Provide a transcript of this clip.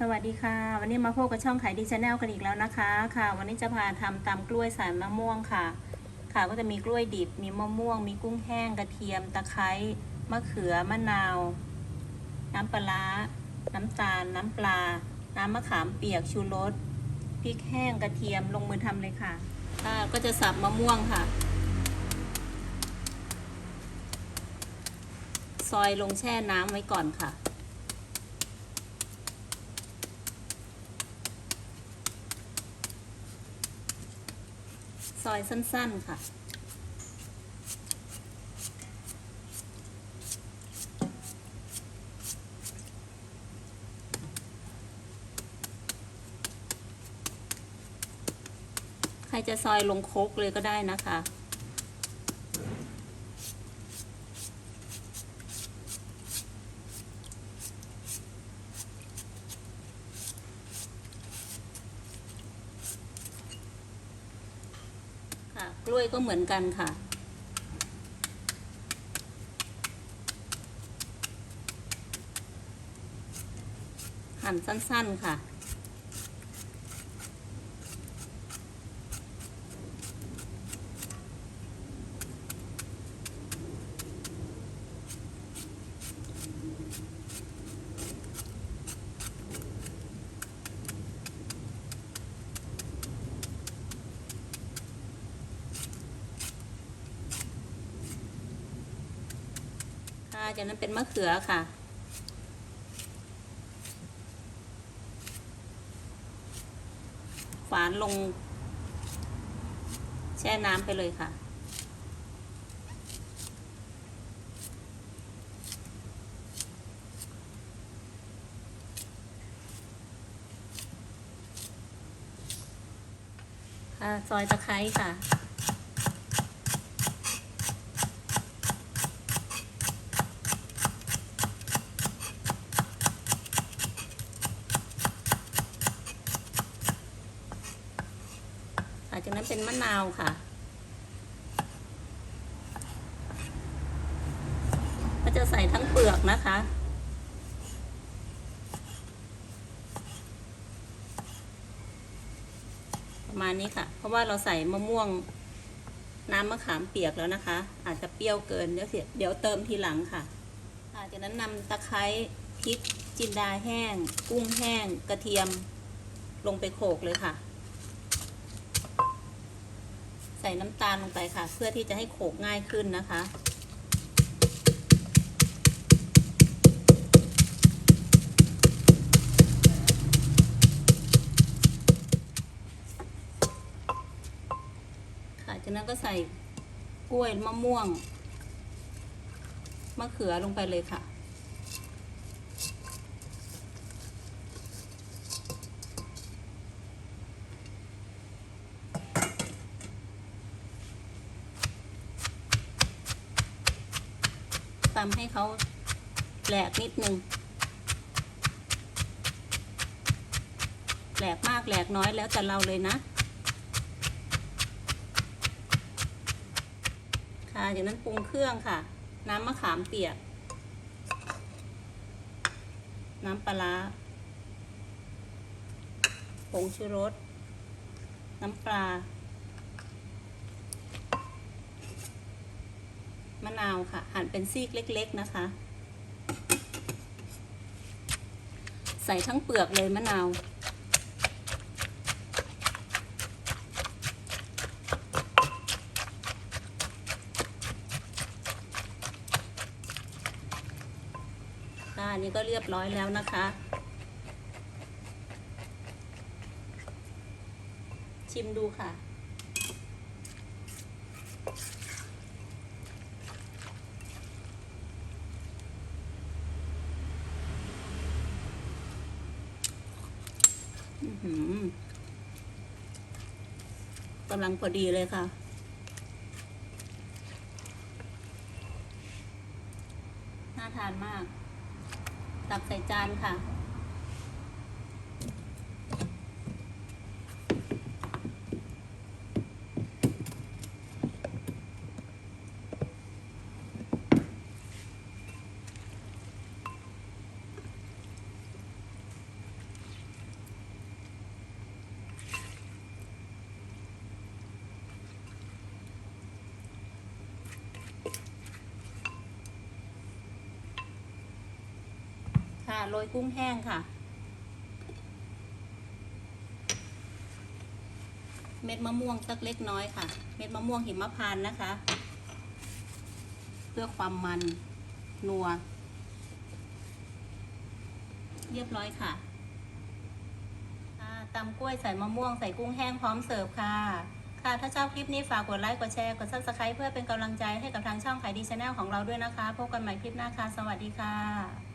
สวัสดีค่ะ วันนี้มาพบกับช่องขายดีชาแนลกันอีกแล้วนะคะ ค่ะ วันนี้จะพาทำตำกล้วยสายมะม่วงค่ะ ค่ะก็จะมีกล้วยดิบมีมะม่วง มีกุ้งแห้งกระเทียม ตะไคร้มะเขือมะนาว น้ำปลาร้าน้ำตาล น้ำปลา น้ำมะขามเปียกชูรสพริกแห้งกระเทียมลงมือทำเลยค่ะค่ะก็จะสับมะม่วงค่ะ ซอยลงแช่น้ำไว้ก่อนค่ะ ซอยสั้น ๆ ค่ะ ใครจะซอยลงโคกเลยก็ได้นะคะ ค่ะ กล้วยก็เหมือนกันค่ะ หั่นสั้นๆค่ะ จากนั้นเป็นมะเขือค่ะ ฝานลง แช่น้ำไปเลยค่ะค่ะซอยตะไคร้ค่ะ ค่ะจาก นั้นเป็นมะนาวค่ะ ก็จะใส่ทั้งเปลือกนะคะ ประมาณนี้ค่ะ เพราะว่าเราใส่มะม่วงน้ำมะขามเปียกแล้วนะคะ อาจจะเปรี้ยวเกินเดี๋ยวเดี๋ยวเติมทีหลังค่ะค่ะจากนั้นนำตะไคร้พริกจินดาแห้ง กุ้งแห้ง กระเทียมลงไปโขลกเลยค่ะ ใส่น้ำตาลลงไปค่ะ เพื่อที่จะให้โขกง่ายขึ้นนะคะ ค่ะจากนั้นก็ใส่กล้วยมะม่วงมะเขือลงไปเลยค่ะำให้เขาแหลกนิดนึงแหลกมากแหลกน้อยแล้วแต่เราเลยนะ ค่ะจากนั้นปรุงเครื่องค่ะ น้ำมะขามเปียก น้ำปลาร้าผงชูรส น้ำปลา มะนาวค่ะ หั่นเป็นซีกเล็ก ๆนะคะ ใส่ทั้งเปลือกเลยมะนาว ค่ะอันนี้ก็เรียบร้อยแล้วนะคะ ชิมดูค่ะ อื้อหือ กำลังพอดีเลยค่ะ น่าทานมาก ตักใส่จานค่ะ ค่ะโรยกุ้งแห้งค่ะ เม็ดมะม่วงสักเล็กน้อยค่ะ เม็ดมะม่วงหิมพานต์นะคะ เพื่อความมันนัว เรียบร้อยค่ะตำกล้วยใส่มะม่วงใส่กุ้งแห้งพร้อมเสิร์ฟค่ะ ค่ะ ถ้าชอบคลิปนี้ฝากกดไลค์ กดแชร์ กดซับสไคร b ์เพื่อเป็นกำลังใจให้กับทางช่องขายดีชาแนลของเราด้วยนะคะ พบกันใหม่คลิปหน้าค่ะ สวัสดีค่ะ